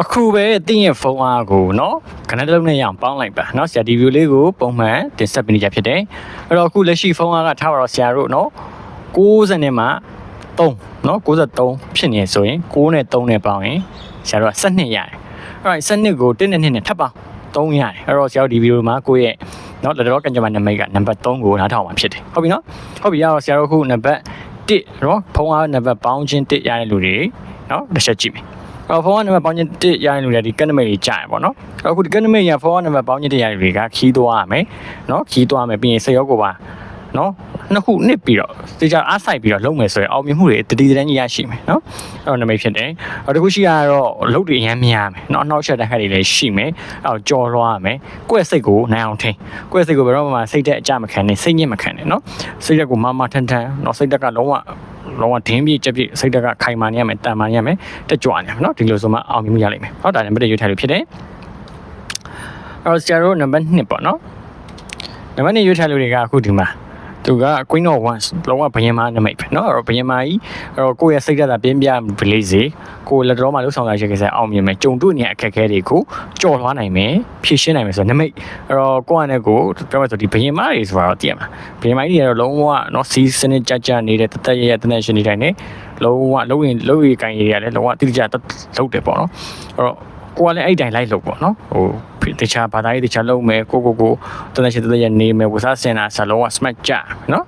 အခုပဲတင်းရဲ့ဖုန်းအားကိုเนาะခဏတစ်လုံးနဲ့ရအောင်ပေါင်းလိုက်ပါเนาะဆရာဒီဗီဒီယိုလေးကိုပုံမှန်တင်ဆက်ပေးနေကြဖြစ်တယ်အဲ့တော့အခုလက်ရှိဖုန်းအားကထားပါတော့ဆရာတို့เนาะ60နဲ့မှ3เนาะ63ဖြစ်နေဆိုရင်6နဲ့3နဲ့ပေါင်းရင်ဆရာတို့က12ရတယ်အဲ့တော့12ကို1နဲ့2နဲ့ထပ်ပေါင်း3ရတယ်အဲ့တော့ဆရာတို့ဒီဗီဒီယိုမှာကိုယ့်ရဲ့เนาะလက်တော်ကန်ကြမှာနံပါတ်ကနံပါတ်3ကိုနားထောင်မှာဖြစ်တယ်ဟုတ်ပြီเนาะဟုတ်ပြီရတော့ဆရာတို့အခုနံပါတ်1เนาะဖုန်းအားနံပါတ်ပေါင်းချင်း1ရတဲ့လူတွေเนาะတစ်ချက်ကြည့်မယ် အော်ဖုန်းကနံပါတ်ပေါင်းချင်း1ရရင်လူတွေဒီကနမိတ်ကြီးကြာရပေါ့နော်အခုဒီကနမိတ်ရဖုန်းကနံပါတ်ပေါင်းချင်း1ရရင်တွေကခီးသွားရမယ်နော်ခီးသွားမယ်ပြီးရင်စရောကိုပါနော်နှစ်ခုနှစ်ပြီးတော့တေချာအားဆိုင်ပြီးတော့လုံးမယ်ဆိုရင်အောင်မြင်မှုတွေတတိတန်းကြီးရရှိမယ်နော်အဲ့တော့နမိတ်ဖြစ်တယ်အော်တခုရှိရတော့လုတ်တွေအများများမယ်နော်အနောက်ချက်တဲ့ခက်တွေလည်းရှိမယ်အဲ့တော့ကြော်လွှားရမယ်ကိုယ့်ရဲ့စိတ်ကိုနိုင်အောင်ထင်ကိုယ့်ရဲ့စိတ်ကိုဘယ်တော့မှစိတ်တဲ့အကြမခံနဲ့စိတ်ညစ်မခံနဲ့နော်စိတ်ဓာတ်ကိုမမထန်ထန်နော်စိတ်ဓာတ်ကလုံးဝ လောကဒင်းပြည့်ကြက်ပြည့်စိတ်တက်ကခိုင်မာနေရမယ်တန်မာနေရမယ်တက်ကြွနေရမယ်နော်ဒီလိုဆိုမှအောင်မြင်မှုရလိမ့်မယ်ဟုတ်ဒါနဲ့မတည့်ရွေးထားလို့ဖြစ်တယ်အဲ့တော့ဆရာတို့နံပါတ်2ပေါ့နော်နံပါတ်2ရွေးထားလို့တွေကအခုဒီမှာ သူက Queen of Wands လုံးဝဘယင်မာနမိတ်ပဲเนาะအဲ့တော့ဘယင်မာကြီးအဲ့တော့ကိုယ့်ရဲ့စိတ်ဓာတ်ပြင်းပြပလေးစေကိုယ်လက်တော်မှာလှုပ်ဆောင်ရရှိခဲ့တဲ့အောင်မြင်မယ်ကြုံတွေ့နေတဲ့အခက်အခဲတွေကိုကြော်လွှားနိုင်မယ်ဖြည့်ရှင်းနိုင်မယ်ဆိုတော့နမိတ်အဲ့တော့ကိုယ့်အနေကိုပြောမှဆိုဒီဘယင်မာတွေဆိုတာတော့သိရမှာဘယင်မာကြီးတွေကတော့လုံးဝเนาะစီးစနစ်ကြကြနေတဲ့တသက်ရရတသက်ရှင်နေတိုင်းနေ လုံးဝလုံးရင်လုံးရီကန်ရီရတယ်လုံးဝတိတိကျကျလုံးတယ်ပေါ့နော်အဲ့တော့ ကိုကလည်းအဲ့တိုင်လိုက်လို့ပေါ့နော်ဟိုတခြားဘာသာရေးတခြားလုံးမယ်ကိုကိုကိုတသက်ရှိတသက်ရနေမယ်ဝစားစင်တာဆလုံးဝ smart ကြနော်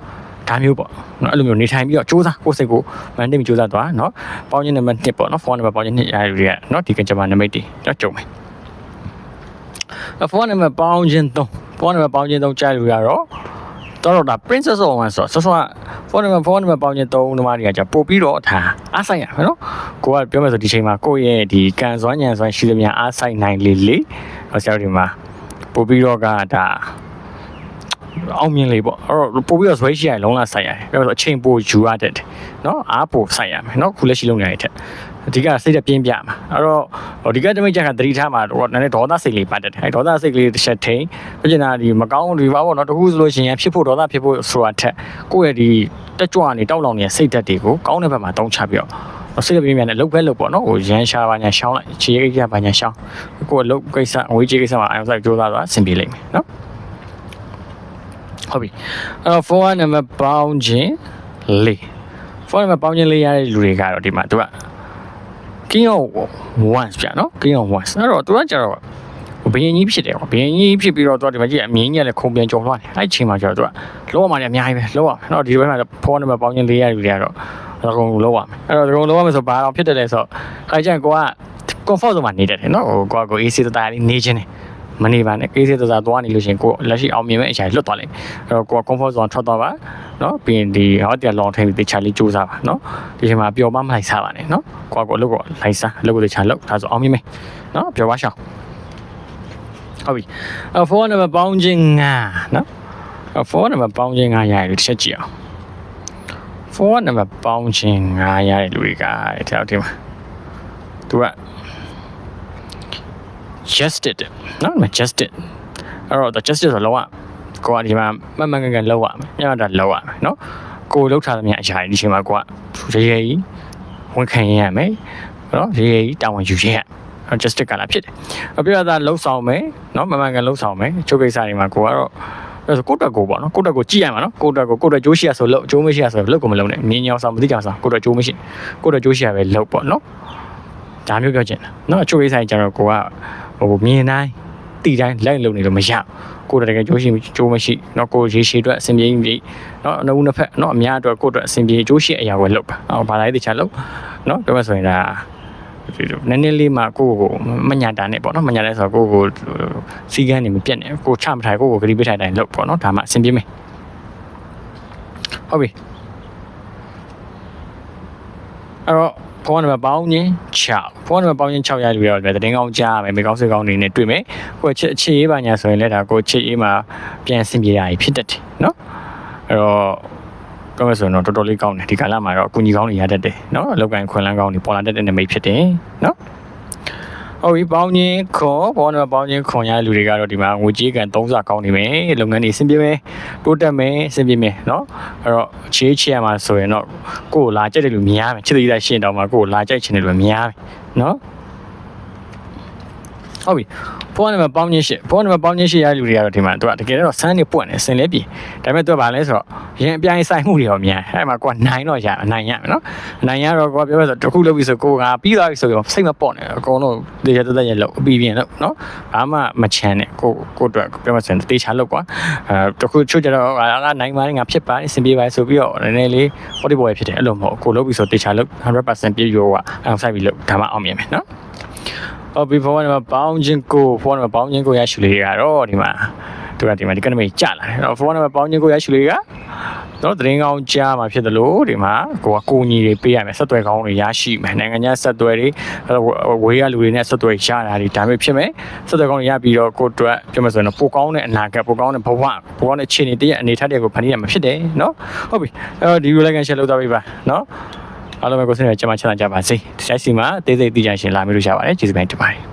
ဒါမျိုးပေါ့နော်အဲ့လိုမျိုးနေထိုင်ပြီးတော့စူးစမ်းကိုယ်စိတ်ကိုမန်တင်ပြီးစူးစမ်းသွားနော်ပေါင်းချင်းနံပါတ်1ပေါ့နော်ဖုန်းနံပါတ်ပေါင်းချင်း2ရာယူရနော်ဒီကကြမှာနံပါတ်1တော့ကြုံမယ်ဖုန်းနံပါတ်ပေါင်းချင်း3ဖုန်းနံပါတ်ပေါင်းချင်း3ကြားယူရတော့ တော့တော့ဒါ princess of one ဆိုတော့ဆောဆောဖုန်းနံပါတ်ဖုန်းနံပါတ်ပေါင်းချင်း3နံပါတ်တွေကじゃပို့ပြီးတော့ဒါအားဆိုင်ရမယ်နော်ကိုကပြောမယ်ဆိုဒီချိန်မှာကိုယ့်ရဲ့ဒီကန်စွမ်းညံစွမ်းရှိသမျှအားဆိုင်နိုင်လေလေဟောဆရာတို့ဒီမှာပို့ပြီးတော့ကဒါ အောင်မြင်လေပေါ့အဲ့တော့ပို့ပြီးတော့ဇွဲရှိရရင်လုံးလာဆိုင်ရတယ်ပြောဆိုအချိန်ပိုယူရတတ်တယ်နော်အားပိုဆိုင်ရမယ်နော်ခုလက်ရှိလုံးနေရတဲ့အဓိကစိတ်တပြင်းပြမှာအဲ့တော့ဟိုဒီကတမိတ်ချက်ကသတိထားမှာတော့နည်းနည်းဒေါသစိတ်လေးပတ်တတ်တယ်အဲဒေါသစိတ်ကလေးတစ်ချက်ထိန်ပြကျင်တာဒီမကောင်းဒီပါပေါ့နော်တခုဆိုလို့ရှိရင်ဖြစ်ဖို့ဒေါသဖြစ်ဖို့ဆိုတာထက်ကိုယ့်ရဲ့ဒီတက်ကြွနေတောက်လောင်နေတဲ့စိတ်ဓာတ်တွေကိုကောင်းတဲ့ဘက်မှာတောင်းချပြီးတော့စိတ်ပြင်းပြနဲ့လှုပ်ပဲလှုပ်ပေါ့နော်ဟိုရန်ရှာပါညာရှောင်းလိုက်ခြေရိပ်ကြပါညာရှောင်းကိုယ်လှုပ်ကိစ္စငွေကြေးကိစ္စမှာအာရုံစိုက်ကြိုးစားသွားအဆင်ပြေလိမ့်မယ်နော် ဟုတ်ပြီအဲ့တော့ဖုန်းနံပါတ်ပေါင်းခြင်းလေးဖုန်းနံပါတ်ပေါင်းခြင်းလေးရတဲ့လူတွေကတော့ဒီမှာသူက King of Wands ပြနော် King of Wands အဲ့တော့သူကကျတော့ဘယင်ကြီးဖြစ်တယ်ပေါ့ဘယင်ကြီးဖြစ်ပြီးတော့သူကဒီမှာကြည့်အမြင်ကြီးလည်းခုံပြန်ကြော်သွားတယ်အဲ့ချိန်မှာကျတော့သူကလောရမှာလည်းအများကြီးပဲလောရမယ်နော်ဒီဘက်မှာဖုန်းနံပါတ်ပေါင်းခြင်းလေးရတဲ့လူတွေကတော့အကုန်လောရမယ်အဲ့တော့ဒီကုန်လောရမယ်ဆိုဘာတော့ဖြစ်တယ်လဲဆိုတော့ခိုင်ကျန်ကိုက comfort zone မှာနေတယ်နော်ဟိုကိုကကို AC တတလေးနေခြင်းတယ် မနေပါနဲ့ AC တတသွားနေလို့ရှိရင်ကိုလက်ရှိအောင်မြင်မဲ့အရာလွတ်သွားလိမ့်မယ်အဲ့တော့ကိုက comfort zone ထွက်သွားပါနော်ပြီးရင်ဒီဟောတရား long term တေချာလေးစူးစမ်းပါနော်ဒီချိန်မှာပျော်မမလိုက်စားပါနဲ့နော်ကိုကကိုအလုပ်ကိုလိုက်စားအလုပ်ကိုတေချာလုပ်ဒါဆိုအောင်မြင်မယ်နော်ပျော်ပါရှောင်းဟုတ်ပြီအဖုန်းနံပါတ်ပေါင်းခြင်း9နော်အဖုန်းနံပါတ်ပေါင်းခြင်း9ရရတယ်တစ်ချက်ကြည့်အောင်ဖုန်းနံပါတ်ပေါင်းခြင်း9ရတဲ့လူတွေကတဲ့တောက်ဒီမှာသူက justed နော်မ justed အဲ့တော့ justice ဆိုတော့ကိုကဒီမှာမမှန်ကန်ကန်လောက်ရမယ်ညတာလောက်ရမယ်နော်ကိုလောက်ထားသမျှအရာဒီချိန်မှာကိုကရေရေကြီးဝန်ခံရရမယ်နော်ရေရေကြီးတာဝန်ယူရရ justice ကလာဖြစ်တယ်အပြည့်အသားလှုပ်ဆောင်မယ်နော်မမှန်ကန်လှုပ်ဆောင်မယ်ချုပ်ကိစ္စတွေမှာကိုကတော့အဲ့ဆိုကိုတက်ကိုပေါ့နော်ကိုတက်ကိုကြည့်ရမှာနော်ကိုတက်ကိုကိုတက်ကြိုးရှိရဆိုလို့ကြိုးမရှိရဆိုလို့ကိုမလုံးနဲ့မြင်းညောင်ဆောင်မသိကြဆောင်ကိုတက်ကြိုးမရှိကိုတက်ကြိုးရှိရပဲလို့ပေါ့နော်ဒါမျိုးပြောချင်တာနော်ချုပ်ကိစ္စတွေကျတော့ကိုက ဟိုမြင်တိုင်းတီတိုင်းလိုက်လုံနေလို့မရကိုယ်တကယ်ကြိုးရှိကြိုးမရှိเนาะကိုရေရှည်အတွက်အဆင်ပြေပြီเนาะအနှုတ်နှစ်ဖက်เนาะအများအတွက်ကိုယ့်အတွက်အဆင်ပြေကြိုးရှိအရာကိုလုပ်ပါအော်ဘာသာရေးတခြားလုပ်เนาะပြောမှဆိုရင်ဒါဒီလိုနည်းနည်းလေးမှကိုယ့်ကိုမညာတာနဲ့ပေါ့နော်မညာလဲဆိုတော့ကိုယ့်ကိုစီကန်းနေမပြတ်နဲ့ကိုချမထိုင်ကိုယ့်ကိုဂရီပိထိုင်တိုင်းလုပ်ပေါ့နော်ဒါမှအဆင်ပြေမယ်ဟုတ်ပြီအဲ့တော့ ဖုန်းနံပါတ်ပေါင်းချင်း6ဖုန်းနံပါတ်ပေါင်းချင်း6ရလူရတော့တတင်းကောင်းကြားမယ်မိကောင်းစိတ်ကောင်းနေနဲ့တွေ့မယ်ကိုချစ်ချစ်ရေးပါညာဆိုရင်လည်းဒါကိုချစ်ရေးမှာပြန်ဆင်ပြေတာဖြစ်တတ်တယ်နော်အဲ့တော့ကောင်းမယ်ဆိုရင်တော့တော်တော်လေးကောင်းတယ်ဒီကာလမှာတော့အကူကြီးကောင်းနေရတတ်တယ်နော်အလောက်ကန်ခွင်လန်းကောင်းနေပေါ်လာတတ်တဲ့နမိတ်ဖြစ်တယ်နော် ဟုတ်ပြီပေါင်းချင်းခွန်ဘောနံပါတ်ပေါင်းချင်းခွန်ရတဲ့လူတွေကတော့ဒီမှာငွေကြေးကန်3စာကောင်းနေမယ်လုပ်ငန်းတွေအဆင်ပြေမယ်တိုးတက်မယ်အဆင်ပြေမယ်เนาะအဲ့တော့ချေးချရမှာဆိုရင်တော့ကိုယ်လာကြိုက်တယ်လို့မြင်ရမယ်ချစ်တဲ့ကြီးလိုက်ရှင်းတောင်မှာကိုယ်လာကြိုက်ချင်တယ်လို့မြင်ရမယ်เนาะ ဟုတ်ပြီဖုန်းနံပါတ်ပေါင်းချင်းရှစ်ဖုန်းနံပါတ်ပေါင်းချင်းရှစ်ရတဲ့လူတွေကတော့ဒီမှာသူကတကယ်တော့ဆန်းနေပွင့်နေစင်လဲပြီဒါပေမဲ့သူကဘာလဲဆိုတော့ရင်အပြိုင်ဆိုင်မှုတွေရောမြန်အဲ့မှာကိုကနိုင်တော့ရနိုင်ရမယ်နော်နိုင်ရတော့ကိုကပြောရဆိုတခုလုပ်ပြီဆိုကိုကပြီးသွားပြီဆိုတော့စိတ်မပေါ့နဲ့အကုန်လုံးတေချာတက်တက်ရလောက်အပြီးပြင်လို့နော်ဘာမှမချမ်းနဲ့ကိုကိုအတွက်ပြောမှဆိုရင်တေချာလောက်ကွာအဲတခုချွတ်ကြတော့ငါနိုင်ပါငါဖြစ်ပါအဆင်ပြေပါဆိုပြီးတော့နည်းနည်းလေး body boy ဖြစ်တယ်အဲ့လိုမဟုတ်ကိုလုပ်ပြီဆိုတေချာလောက်100%ပြည့်ရောကအောင်ဆိုင်ပြီလို့ဒါမှအောင်မြင်မယ်နော် ဟုတ်ပြီဖုန်းနံပါတ်ပေါင်းချင်းကိုဖုန်းနံပါတ်ပေါင်းချင်းကိုရရှိလေးကတော့ဒီမှာသူကဒီမှာဒီကနေ့မိတ်ကြလာတယ်တော့ဖုန်းနံပါတ်ပေါင်းချင်းကိုရရှိလေးကတော့သတင်းကောင်းကြားမှာဖြစ်တယ်လို့ဒီမှာကိုကကိုညီတွေပေးရမယ်ဆက်သွယ်ကောင်းတွေရရှိမယ်နိုင်ငံခြားဆက်သွယ်တွေဝေးရလူတွေနဲ့ဆက်သွယ်ရတာတွေဒါမျိုးဖြစ်မယ်ဆက်သွယ်ကောင်းတွေရပြီးတော့ကိုအတွက်ပြောမှဆိုရင်ပိုကောင်းတဲ့အနာဂတ်ပိုကောင်းတဲ့ဘဝပိုကောင်းတဲ့ခြေနေတည်းရဲ့အနေထားတွေကိုဖန်တီးရမှာဖြစ်တယ်နော်ဟုတ်ပြီအဲ့တော့ဒီ view လိုက်ကန် share လုပ်သွားပြီပါနော် အားလုံးပဲကိုယ်စနေကြမှာချမ်းသာကြပါစေဒီ site စီမှာအသေးစိတ်သိကြရှင်လာမျိုးလို့ရပါတယ်ကျေးဇူးတင်ပါတယ်